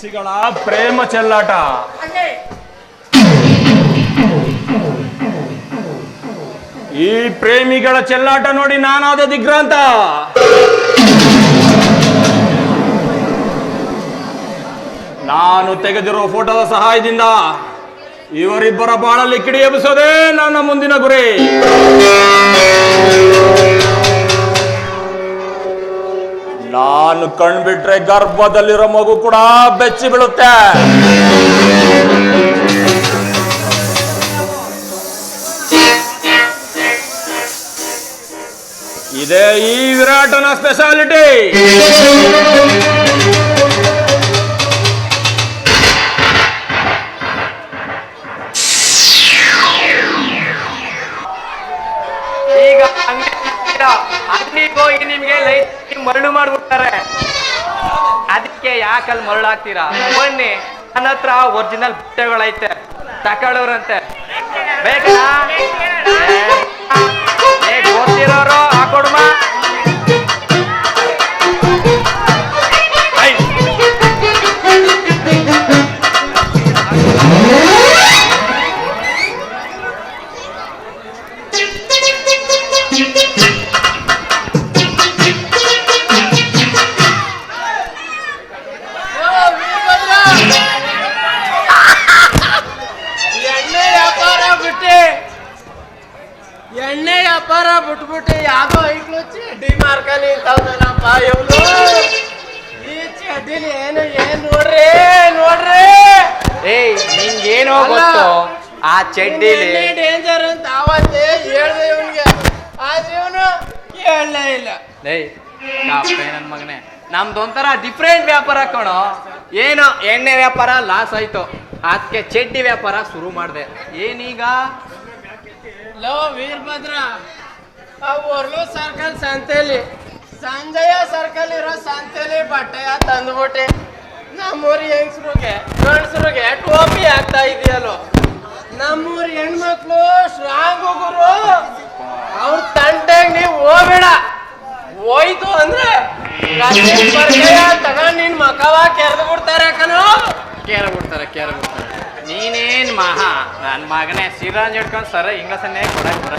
ಪಕ್ಷಿಗಳ ಪ್ರೇಮ ಚೆಲ್ಲಾಟ. ಈ ಪ್ರೇಮಿಗಳ ಚೆಲ್ಲಾಟ ನೋಡಿ ನಾನಾದ ದಿಗ್ರಾಂತ. ನಾನು ತೆಗೆದಿರೋ ಫೋಟೋದ ಸಹಾಯದಿಂದ ಇವರಿಬ್ಬರ ಬಾಳಲ್ಲಿ ಕಿಡಿ ಎಬ್ಬಿಸೋದೇ ನನ್ನ ಮುಂದಿನ ಗುರಿ. ನಾನು ಕಣ್ಬಿಟ್ರೆ ಗರ್ಭದಲ್ಲಿರೋ ಮಗು ಕೂಡ ಬೆಚ್ಚಿ ಬೀಳುತ್ತೆ. ಇದೇ ಈ ವಿರಾಟನ ಸ್ಪೆಷಾಲಿಟಿ ಅದಕ್ಕೆ ಮರಳಾಗ್ತೀರಾ? ಮರಳು ಬನ್ನಿ ನನ್ನ ಹತ್ರ ಒರಿಜಿನಲ್ ಬಟ್ಟೆಗಳೈತೆ. ತಕೊಳ್ಳೋರಂತೆ. ಬೇಕಾ ಏ, ಗೊತ್ತಿರೋರು ಹಾಕೊಡ್ಮ. ಬಿಟ್ಬಿಟ್ಟು ఇంట్లో ಐಕ್ಳು ಚಡ್ಡಿ ಮಾರ್ಕನಿ ನಿಂತವ್ನಲ್ಲಪ್ಪ ಇವನು? ಈ ಚಡ್ಡಿಲಿ ಏನು ಏನ್ ನೋಡ್ರಿ ನೋಡ್ರಿ? ಏಯ್ ನಿಂಗೇನೋ ಗೊತ್ತು? ಆ ಚಡ್ಡಿಲಿ ಡೇಂಜರ್ ಅಂತ ಅವತ್ತೇ ಹೇಳ್ದೆ ಇವನ್ಗೆ. ಆದ್ರೆ ಇವನು ಕೇಳಲೇ ಇಲ್ಲ. ಏಯ್ ಕಾಪೆ ನನ್ ಮಗನೇ. ನಮ್ದೊಂಥರ ಡಿಫ್ರೆಂಟ್ ವ್ಯಾಪಾರ ಕಣೋ. ಏನೋ ಎಣ್ಣೆ ವ್ಯಾಪಾರ ಲಾಸ್ ಆಯ್ತು. ಅದಕ್ಕೆ ಚಡ್ಡಿ ವ್ಯಾಪಾರ ಶುರು ಮಾಡಿದೆ. ಏನೀಗ ಲೋ ವೀರಭದ್ರ. ಆ ಸರ್ಕಲ್ ಸಂತೆಲಿ ಸಂಜಯ ಸರ್ಕಲ್ ಇರೋ ಸಂತೆಲಿ ಬಟ್ಟೆಯ ತಂದ್ಬಿಟ್ಟೆ. ನಮ್ಮೂರ್ ಹೆಂಗಸ್ರಿಗೆ ಗಂಡಸ್ರಿಗೆ ಟೋಪಿ ಆಗ್ತಾ ಇದೆಯಲ್ಲೋ. ನಮ್ಮೂರ್ ಹೆಣ್ಮಕ್ಳು ಸ್ಟ್ರಾಂಗ್ ಗುರು ಅವ್ರ ತಂಟೆಗ್ ನೀವು ಹೋಗ್ಬೇಡ. ಹೋಯ್ತು ಅಂದ್ರೆ ತಗೊಂಡ್ ನಿನ್ ಮಕವ ಕೆರೆದು ಬಿಡ್ತಾರೆ ಕಣೋ. ಕೇರ ಬಿಡ್ತಾರೆ ಕೇರ ಬಿಡ್ತಾರೆ ನೀನೇನ್ ಮಹಾ. ನನ್ನ ಮಗನೇ ಸಿರಾಜ್ ಹಿಡ್ಕೊಂಡು ಸರ ಇಂಗ್ಲಸನ್ನೇ ಕೊಡಕ್ ಬರ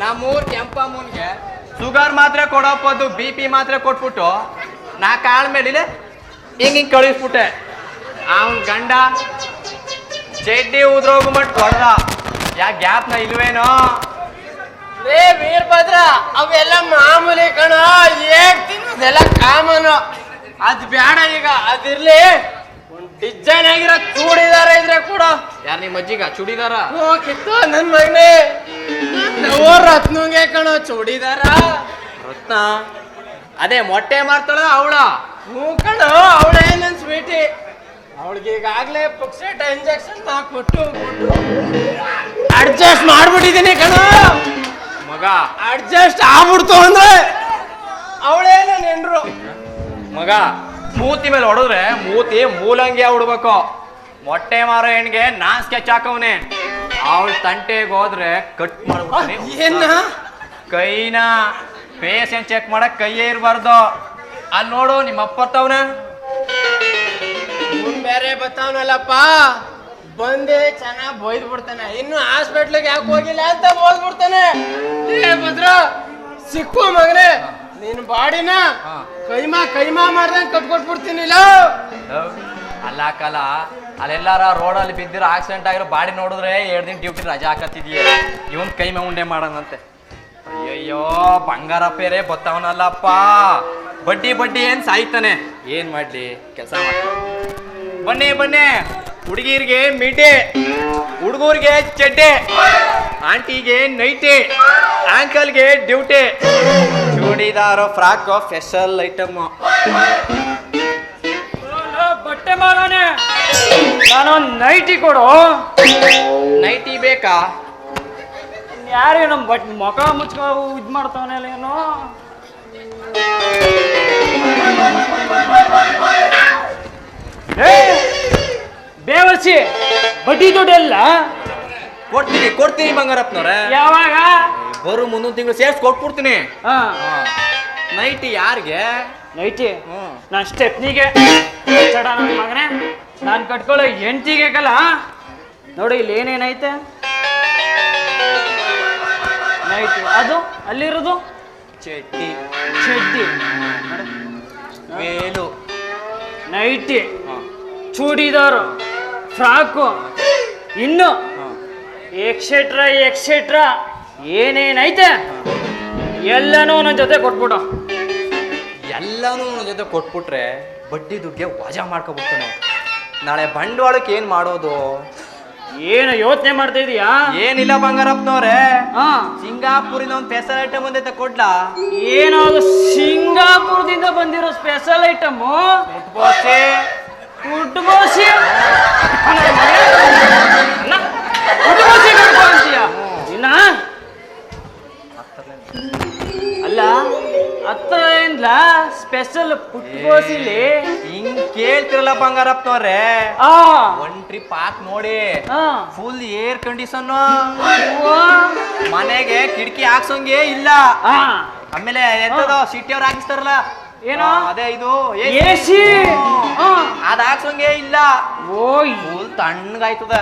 ನಮ್ಮೂರ್ ಕೆಂಪಮ್ಮನ್ಗೆ ಶುಗರ್ ಮಾತ್ರೆ ಕೊಡೋಪದ್ದು ಬಿ ಪಿ ಮಾತ್ರೆ ಕೊಟ್ಬಿಟ್ಟು, ನಾ ಕಾಳ ಮೇಲೆ ಹಿಂಗ್ ಹಿಂಗ್ ಕಳಿಸ್ಬಿಟ್ಟೆ. ಅವನ್ ಗಂಡ ಚಡ್ಡಿ ಮಟ್ ಕೊಡ್ದ ಯಾ ಗ್ಯಾಪ್ನ ಇಲ್ವೇನೋ? ರೇ ವೀರಭದ್ರ, ಅವೆಲ್ಲ ಮಾಮೂಲಿ ಕಣ ಏಕ್ ತಿನ್ನೋದೆಲ್ಲ ಕಾಮನು. ಅದ್ ಬೇಡ ಈಗ, ಅದಿರ್ಲಿ. ಡಿಸೈನ್ ಆಗಿರೋ ಚೂಡಿದಾರ ಇದ್ರೆ ಕೂಡ. ಯಾರ್ ನಿಮ್ಮ ಅಜ್ಜಿಗ? ಚೂಡಿದಾರ? ಓ ಕಿತ್ತು ನನ್ ಮಗನೇ. ನವೋ ರತ್ನಂಗೆ ಕಣೋ ಚೂಡಿದಾರ. ರತ್ನ? ಅದೇ ಮೊಟ್ಟೆ ಮಾರ್ತಾಳ ಅವಳ? ಹ್ಞೂ ಕಣೋ ಅವಳೇ ನನ್ ಸ್ವೀಟಿ ಅವಳಿಗೆ ಈಗಾಗ್ಲೇ ಪುಕ್ಸೆಟ್ ಇಂಜೆಕ್ಷನ್ ಕೊಟ್ಟು ಅಡ್ಜಸ್ಟ್ ಮಾಡ್ಬಿಟ್ಟಿದ್ದೀನಿ ಕಣೋ. ಮಗ. ಅಡ್ಜಸ್ಟ್ ಆಗ್ಬಿಡ್ತು ಅಂದ್ರೆ ಅವಳೇ ನನ್ನ ಹೆಂಡ್ರು. ಮಗ. ಮೂತಿ ಮೇಲೆ ಹೊಡೆದ್ರೆ ಮೂತಿ ಮೂಲಂಗಿ ಹುಡ್ಬೇಕು ಮೊಟ್ಟೆ ಮಾರೋ ಹೆಣ್ಗೆ ನಾ ಸ್ಕೆಚ್ ಹಾಕವ್ನೆ. ಅವಳ ತಂಟೆಗೆ ಹೋದ್ರೆ ಕಟ್ ಮಾಡ್ಬೇಕು ಏನ? ಕೈನ ಫೇಸ್ ಏನ್ ಚೆಕ್ ಮಾಡಕ್ ಕೈಯೇ ಇರಬಾರ್ದು. ಅಲ್ಲಿ ನೋಡು ನಿಮ್ಮ ಅಪ್ಪ ತವನ ಇವ್ನ್ ಬೇರೆ ಬರ್ತಾವನಲ್ಲಪ್ಪ ಬಂದೆ ಚೆನ್ನಾಗಿ ಬೈದ್ ಬಿಡ್ತಾನೆ. ಇನ್ನು ಹಾಸ್ಪಿಟ್ಲಿಗೆ ಯಾಕೆ ಹೋಗಿಲ್ಲ ಅಂತ ಬೋದ್ ಬಿಡ್ತಾನೆ. ಸಿಕ್ಕು ಮಗನೇ. ನಿನ್ ಬಾಡಿನ. ಕೈಮಾ ಕೈಮಾ ಮಾಡ್ದಂಗ್ ಕಟ್ಕೊಟ್ಬಿಡ್ತೀನಿಲ್ಲ ಅಲ್ಲ ಕಾಲ ಅಲ್ಲೆಲ್ಲಾರ ರೋಡಲ್ಲಿ ಬಿದ್ದಿರೋ ಆಕ್ಸಿಡೆಂಟ್ ಆಗಿರೋ ಬಾಡಿ ನೋಡಿದ್ರೆ ಎರಡು ದಿನ ಡ್ಯೂಟಿ ರಜಾ ಹಾಕತ್ತಿದ್ಯ ಇವನ್ ಕೈ ಮೇ ಉಂಡೆ ಮಾಡೋಣಂತೆ ಅಯ್ಯಯ್ಯೋ ಬಂಗಾರ ಪೇರೆ ಬತ್ತವನಲ್ಲಪ್ಪ. ಬಡ್ಡಿ ಬಡ್ಡಿ ಏನ್ ಸಾಯ್ತಾನೆ? ಏನ್ ಮಾಡ್ಲಿ? ಕೆಲಸ ಮಾಡಿ. ಬನ್ನಿ ಬನ್ನಿ. ಹುಡುಗಿರ್ಗೆ ಮೀಟೆ ಹುಡುಗರಿಗೆ ಚಡ್ಡೆ ಆಂಟಿಗೆ ನೈಟೆ ಆಂಕಲ್ಗೆ duty. Churidar frock special item. ಬಟ್ಟೆ ಮಾರೋನೆ ನಾನು ನೈಟಿ ಕೊಡು. ನೈಟಿ ಬೇಕಾ? ಯಾರೇ ನಮ್ಮ ಬಟ್ ಮುಖ ಮುಚ್ಕೋ ಇದು ಮಾಡ್ತಾವನೆ ಏನು ಏ ಬೇವರ್ಸಿ ಬಡ್ಡಿ ದುಡ್ಡೆಲ್ಲ ಕೊಡ್ತೀನಿ ಕೊಡ್ತೀನಿ ಬಂಗಾರಪ್ಪನವ್ರೆ. ಯಾವಾಗ? ಬರು ಮುಂದೊಂದು ತಿಂಗಳು ಸೇರ್ಸ್ ಕೊಟ್ಬಿಡ್ತೀನಿ. ಹಾ. ನೈಟ್ ಯಾರಿಗೆ? ನೈಟಿ ಹ್ಮ್ ನಾನು ಸ್ಟೆಪ್ನಿಗೆ ಚಡ ನನ್ನ ಮಗನೇ. ನಾನು ಕಟ್ಕೊಳ್ಳೋ ಹೆಂಡ್ತಿಗೆ ಕಲ ನೋಡಿ ಇಲ್ಲಿ ಏನೇನೈತೆ? ನೈಟಿ ಅದು? ಅಲ್ಲಿರೋದು? ಚಟ್ಟಿ ಚಟ್ಟಿ ವೇಲು. ನೈಟಿ ಚೂಡಿದಾರು. ಫ್ರಾಕು ಇನ್ನು ಎಕ್ಸೆಟ್ರಾ ಎಕ್ಸೆಟ್ರಾ ಏನೇನೈತೆ? ಎಲ್ಲನೂ ನನ್ನ ಜೊತೆ ಕೊಟ್ಬಿಡು. ಎಲ್ಲನೂ ನನ್ನ ಜೊತೆ ಕೊಟ್ಬಿಟ್ರೆ ಬಡ್ಡಿ ದುಡ್ಡಿಗೆ ವಜಾ ಮಾಡ್ಕೊಬಿಡ್ತಾನೆ. ನಾಳೆ ಬಂಡವಾಳಕ್ಕೆ ಏನು ಮಾಡೋದು? ಏನು ಯೋಚನೆ ಮಾಡ್ತಾ ಇದೀಯಾ? ಏನಿಲ್ಲ ಬಂಗಾರಪ್ಪನವ್ರೆ. ಹಾ. ಸಿಂಗಾಪುರಿನ ಒಂದು ಸ್ಪೆಷಲ್ ಐಟಮ್ ಒಂದೈತೆ ಕೊಡ್ಲಾ? ಏನಾದ್ರು ಸಿಂಗಾಪುರದಿಂದ ಬಂದಿರೋ ಸ್ಪೆಷಲ್ ಐಟಮು ಮುಟ್ಬೋಸೆ ಉಟ್ಬೋಸಿ ಉಟ್ಬೋಸಿ ಅಂತೀಯ? ಇನ್ನ? ಅಲ್ಲ ಹತ್ತಿರದಿಂದ ಸ್ಪೆಷಲ್ ಪುಟ್ಬೋಸಿಲಿ ಹಿಂಗ್ ಕೇಳ್ತಿರಲ್ಲ ಬಂಗಾರಪ್ಪನವ್ರೆ. ಆ. ಒನ್ ಟ್ರಿಪ್ ಹಾಕ್ ನೋಡಿ. Full air condition. ಮನೆಗೆ ಕಿಟಕಿ ಹಾಕ್ಸೋಂಗೆ ಇಲ್ಲ. ಆಮೇಲೆ ಎಂತದ ಸಿಟಿ ಅವ್ರು ಹಾಕಿಸ್ತಾರಲ್ಲ. ಏನೋ? ಅದೇ ಇದು ಎಸಿ ಅದ ಹಾಕ್ಸಂಗೆ ಇಲ್ಲ. ಓಯ್. ಫುಲ್ ತಣ್ಣಗಾಯ್ತದ.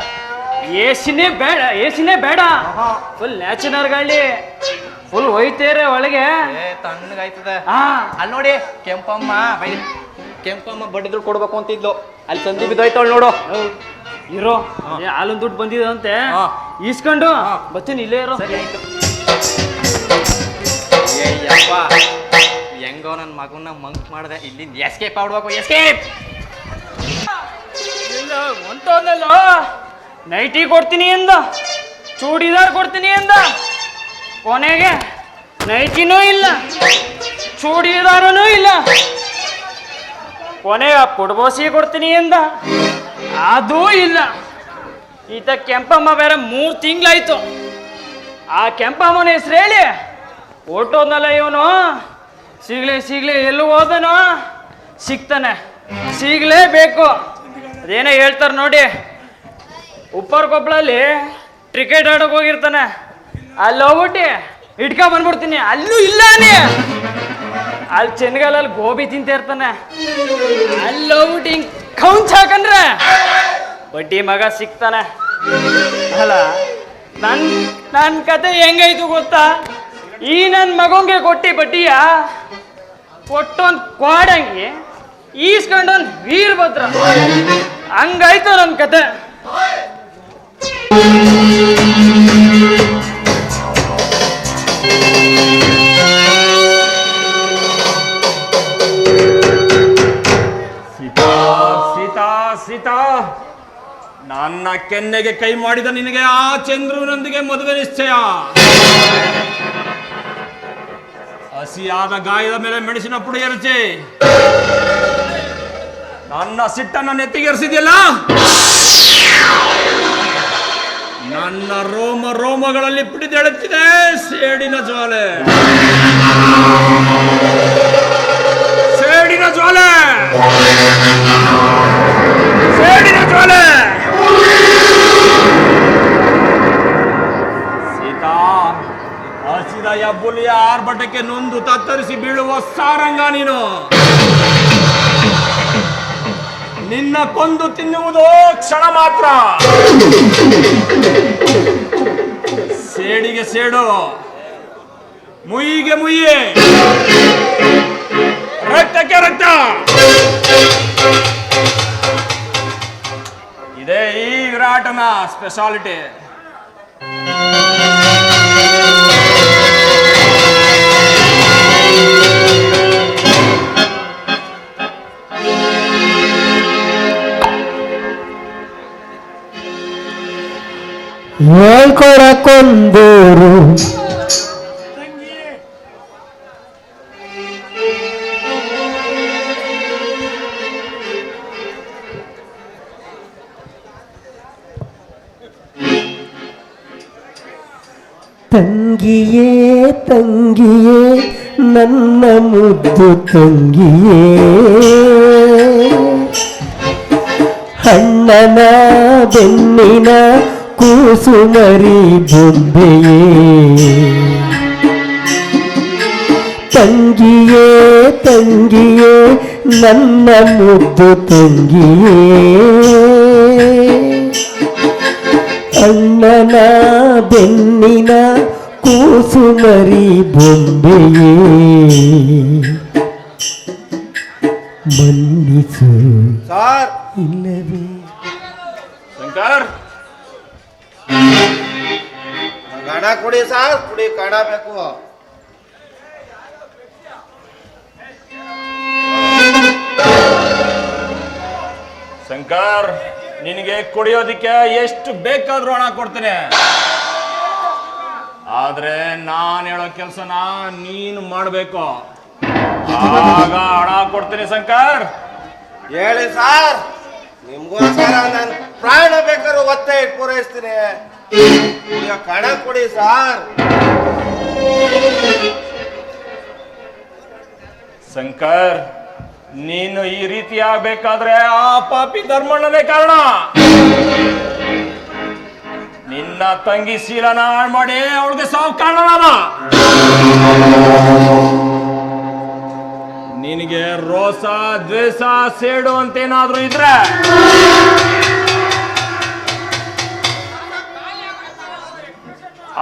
ಎಸಿನೇ ಬೇಡ ಎಸಿನೇ ಬೇಡ. ಫುಲ್ ನ್ಯಾಚುರಲ್ ಗಾಳಿ. ಫುಲ್ ಒಯ್ತೇರೆ ಒಳಗೆ. ತಣ್ಣಗಾಯ್ತದ. ಅಲ್ಲಿ ನೋಡಿ ಕೆಂಪಮ್ಮ ಬೈ ಕೆಂಪಮ್ಮ ಬಡ್ಡಿ ದುಡ್ಡು ಕೊಡ್ಬೇಕು ಅಂತಿದ್ಲು. ಅಲ್ಲಿ ತಂದಿ ಬಿದ್ದೋಯ್ತವಳು ನೋಡು. ಇರೋ ಏ, ಹಾಲಿನ ದುಡ್ಡು ಬಂದಿದಂತೆ. ಈಸ್ಕೊಂಡು ಬರ್ತೀನಿ ಇಲ್ಲೇ ಇರೋ. ಸರಿ ಆಯ್ತು. ಮಗನ ಮಂಕ್ ಮಾಡ್ದೆ, ಇಲ್ಲಿಂದ ಎಸ್ಕೇಪ್ ಆಡ್ಬೇಕು ಎಸ್ಕೇಪ್ ಹೊಂಟೋದ್ನಲ್ಲ ನೈಟಿ ಕೊಡ್ತೀನಿ ಎಂದ ಚೂಡಿದಾರ್ ಕೊಡ್ತೀನಿ ಎಂದ ಕೊನೆಗೆ ನೈಟಿನೂ ಇಲ್ಲ. ಚೂಡಿದಾರನೂ ಇಲ್ಲ. ಕೊನೆಗೆ ಪುಡ್ಬೋಸಿ ಕೊಡ್ತೀನಿ ಎಂದ ಅದೂ ಇಲ್ಲ. ಈತ ಕೆಂಪಮ್ಮ ಬೇರೆ ಮೂರು ತಿಂಗಳಾಯ್ತು. ಆ ಕೆಂಪಮ್ಮನ ಹೆಸ್ರು ಹೇಳಿ? ಓಟೋದ್ನಲ್ಲ ಇವನು? ಸಿಗ್ಲಿ ಸಿಗ್ಲಿ, ಎಲ್ಲೂ ಹೋದನೋ? ಸಿಗ್ತಾನೆ. ಸಿಗ್ಲೇಬೇಕು. ಅದೇನೋ ಹೇಳ್ತಾರೆ ನೋಡಿ. ಉಪ್ಪರ್ ಕೊಪ್ಪಳಲ್ಲಿ ಕ್ರಿಕೆಟ್ ಆಡೋಕೆ ಹೋಗಿರ್ತಾನೆ. ಅಲ್ಲಿ ಹೋಗ್ಬಿಟ್ಟು ಇಟ್ಕ ಬಂದ್ಬಿಡ್ತೀನಿ. ಅಲ್ಲೂ ಇಲ್ಲಾನೆ ಅಲ್ಲಿ. ಚೆನ್ನಗಾಲಲ್ಲಿ ಗೋಬಿ ತಿಂತ ಇರ್ತಾನೆ. ಅಲ್ಲಿ ಹೋಗ್ಬಿಟ್ಟು ಹಿಂಗೆ ಕೌಂಚ್ ಹಾಕಂದ್ರೆ ಬಡ್ಡಿ ಮಗ ಸಿಗ್ತಾನೆ. ಅಲ್ಲ ನನ್ನ ನನ್ನ ಕತೆ ಹೆಂಗೈತು ಗೊತ್ತಾ? ಈ ನನ್ನ ಮಗಂಗೆ ಕೊಟ್ಟಿ ಬಡ್ಡಿಯ? ಕೊಟ್ಟೊಂದು ಕ್ವಾಡಂಗಿ ಈಸ್ಕೊಂಡೊಂದು ವೀರಭದ್ರ ಹಂಗಾಯ್ತು ನನ್ನ ಕತೆ. ಸೀತಾ ಸೀತಾ ಸೀತಾ. ನನ್ನ ಕೆನ್ನೆಗೆ ಕೈ ಮಾಡಿದ ನಿನಗೆ ಆ ಚಂದ್ರನೊಂದಿಗೆ ಮದುವೆ ನಿಶ್ಚಯ. ಹಸಿಯಾದ ಗಾಯದ ಮೇಲೆ ಮೆಣಸಿನ ಪುಡಿ ಎರಚಿ. ನನ್ನ ಸಿಟ್ಟನ್ನ ನೆತ್ತಿಗೆರಿಸಿದ್ಯಲ್ಲ? ನನ್ನ ರೋಮ ರೋಮಗಳಲ್ಲಿ ಪಿಡಿದೆಳುತ್ತಿದೆ ಸೇಡಿನ ಜ್ವಾಲೆ. ಆರ್ಭಟಕ್ಕೆ ನೊಂದು ತತ್ತರಿಸಿ ಬೀಳುವ ಸಾರಂಗ ನೀನು. ನಿನ್ನ ಕೊಂದು ತಿನ್ನುವುದು ಕ್ಷಣ ಮಾತ್ರ. ಸೇಡಿಗೆ ಸೇಡು. ಮುಯಿಗೆ ಮುಯಿ ರಕ್ತಕ್ಕೆ ರಕ್ತ. ಇದೇ ಈ ವಿರಾಟನ ಸ್ಪೆಷಾಲಿಟಿ ಹೇಳ್ಕೊಡಕೊಂದೂರು ತಂಗಿಯೇ ತಂಗಿಯೇ ನನ್ನ ಮುದ್ದು ತಂಗಿಯೇ ಅಣ್ಣನ ಬೆನ್ನಿನ ಕೂಸುಮರಿ ಬೊಂಬೆಯೇ. ತಂಗಿ ತಂಗಿಯೇ ತಂಗಿಯೇ ನನ್ನ ಮುದ್ದು ತಂಗಿಯೇ. ಅಣ್ಣನ ಬೆನ್ನಿನ ಕೂಸುಮರಿ ಬೊಂಬೆಯೇ. ಮನ್ನಿಸು ಇಲ್ಲವೇ? ಶಂಕರ್. ಕಣ ಕುಡಿ ಸರ್ ಕುಡಿ ಕಾಡಬೇಕು ಬೇಕು. ಶಂಕರ್ ನಿನಗೆ ಕುಡಿಯೋದಿಕ್ಕೆ ಎಷ್ಟು ಬೇಕಾದ್ರೂ ಹಣ ಕೊಡ್ತೀನಿ. ಆದ್ರೆ ನಾನು ಹೇಳೋ ಕೆಲಸನ ನೀನು ಮಾಡಬೇಕು. ಆಗ ಹಣ ಕೊಡ್ತೀನಿ ಶಂಕರ್. ಹೇಳಿ ಸರ್. ನಿಮ್ಗೋಸ್ಕರ ನಾನು ಪ್ರಾಣ ಬೇಕಾದ್ರೂ ಒತ್ತೆ ಇಟ್ಟು ಪೂರೈಸ್ತೀನಿ. ಈಗ ಕಣ ಕೊಡಿ ಸಾರ್. ಶಂಕರ್, ನೀನು ಈ ರೀತಿ ಆಗ್ಬೇಕಾದ್ರೆ ಆ ಪಾಪಿ ಧರ್ಮಣ್ಣನೇ ಕಾರಣ. ನಿನ್ನ ತಂಗಿ ಶೀಲನ ಹಾಳು ಮಾಡಿ ಅವಳಿಗೆ ಸಾವು ಕಾರಣ ರೋಸ ದ್ವೇಷ ಸೇಡು ಅಂತೇನಾದ್ರೂ ಇದ್ರೆ?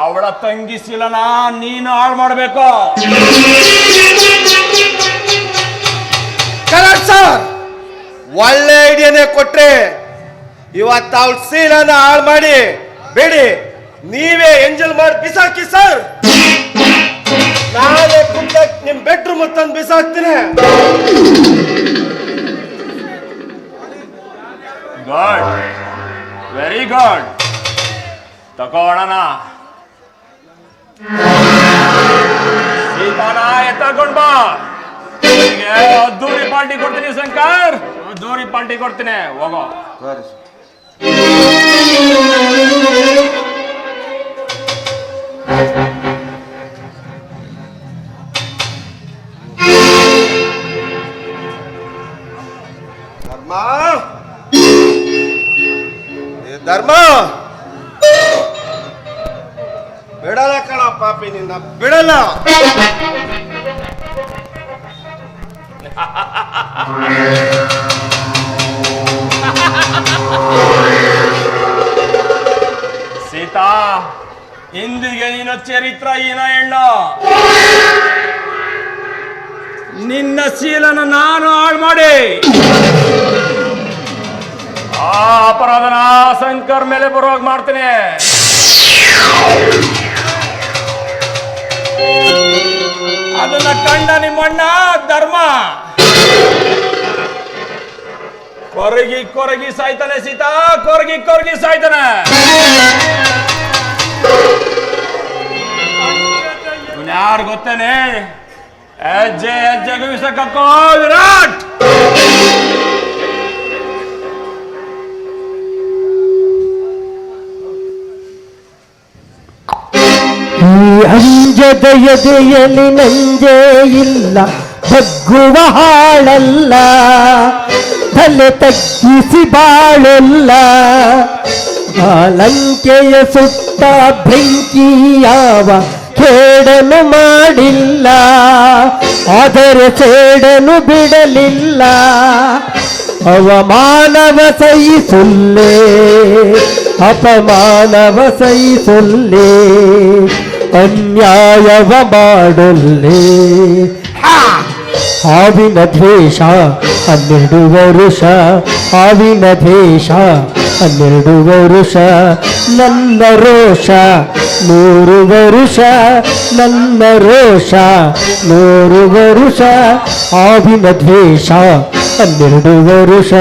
ಅವಳ ತಂಗಿ ಶೀಲನ, ನೀನು ಹಾಳು ಮಾಡಬೇಕು. ಸರ್, ಒಳ್ಳೆ ಐಡಿಯಾನೇ ಕೊಟ್ರೆ. ಇವತ್ತು ಅವ್ಳ ಸೀಲನ ಹಾಳು ಮಾಡಿ, ಬೇಡಿ. ನೀವೇ ಎಂಜಲ್ ಮಾಡಿ ಬಿಸಾಕಿ ಸರ್. ನಾಳೆ ಕುಂತ ನಿಮ್ ಬೆಡ್ರೂಮ್ ತಂದು ಬಿಸಾಕ್ತೀನಿ. ಗುಡ್ ವೆರಿ ಗುಡ್ ತಗೋಣ ಸೀತಾನ ಎತ್ತಕೊಂಡ್ ಬಾ ಅದ್ದೂರಿ ಪಾರ್ಟಿ ಕೊಡ್ತೀನಿ ಶಂಕರ್. ಅದ್ದೂರಿ ಪಾರ್ಟಿ ಕೊಡ್ತೀನಿ. ಹೋಗೋ. ಬಿಡಲ್ಲ ಸೀತಾ, ಇಂದಿಗೆ ನೀನು ಚರಿತ್ರ ಹೀನ ಹೆಣ್ಣು. ನಿನ್ನ ಶೀಲನ ನಾನು ಹಾಳು ಮಾಡಿ. ಆ ಅಪರಾಧನ ಶಂಕರ್ ಮೇಲೆ ಬರುವಾಗ ಮಾಡ್ತೀನಿ. ಅದನ್ನ ಕಂಡ ನಿಮ್ಮಣ್ಣ, ಧರ್ಮ. ಕೊರಗಿ ಕೊರಗಿ ಸಾಯ್ತಾನೆ ಸೀತಾ, ಕೊರಗಿ ಕೊರಗಿ ಸಾಯ್ತಾನೆ. ಯಾರು ಗೊತ್ತೇನೆ? ಹೆಜ್ಜೆ ಹೆಜ್ಜೆಗೂ ವಿಸಕ್ಕೋ ವಿರಾಟ್. ಅಂಜದ ಎದೆಯಲ್ಲಿ ನಂಜೇ ಇಲ್ಲ, ಬಗ್ಗುವ ಹಾಳಲ್ಲ, ತಲೆ ತಗ್ಗಿಸಿ ಬಾಳಲ್ಲ. ಆ ಲಂಕೆಯ ಸುತ್ತ ಬೆಂಕಿಯಾವ ಕೇಡನು ಮಾಡಿಲ್ಲ, ಆದರೆ ಸೇಡನು ಬಿಡಲಿಲ್ಲ. ಅವಮಾನವ ಸಹಿಸುಲ್ಲೇ ಅಪಮಾನವ ಸಹಿಸುಲ್ಲೇ ಅನ್ಯಾಯವ ಮಾಡಲ್ಲೇ! ಹಾವಿನ ದ್ವೇಷ ಹನ್ನೆರಡು ವರುಷ ಹಾವಿನ ದ್ವೇಷ ಹನ್ನೆರಡು ವರುಷ ನನ್ನ ರೋಷ ನೂರು ವರುಷ ನನ್ನ ರೋಷ ನೂರು ವರುಷ ಹಾವಿನ ದ್ವೇಷ ಹನ್ನೆರಡು ವರುಷ